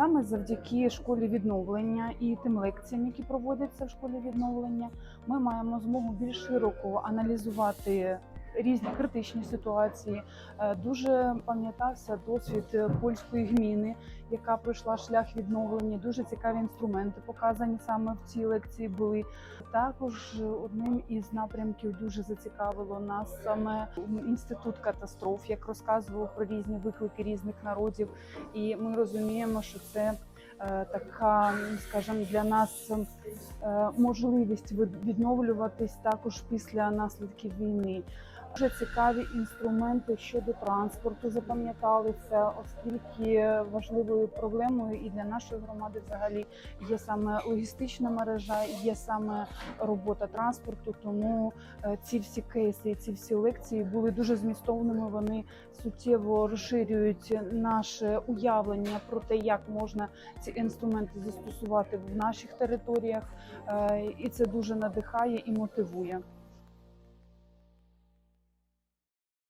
Саме завдяки школі відновлення і тим лекціям, які проводяться в школі відновлення, ми маємо змогу більш широко аналізувати різні критичні ситуації. Е, Дуже пам'ятався досвід польської гміни, яка пройшла шлях відновлення. Дуже цікаві інструменти показані саме в цій лекції були. Також одним із напрямків дуже зацікавило нас саме інститут катастроф, як розказував про різні виклики різних народів. І ми розуміємо, що це е, така, скажімо, для нас е, можливість від- відновлюватись також після наслідків війни. Дуже цікаві інструменти щодо транспорту запам'яталися, оскільки важливою проблемою і для нашої громади взагалі є саме логістична мережа, є саме робота транспорту. Тому е, ці всі кейси, ці всі лекції були дуже змістовними. Вони суттєво розширюють наше уявлення про те, як можна ці інструменти застосувати в наших територіях, Е, і це дуже надихає і мотивує.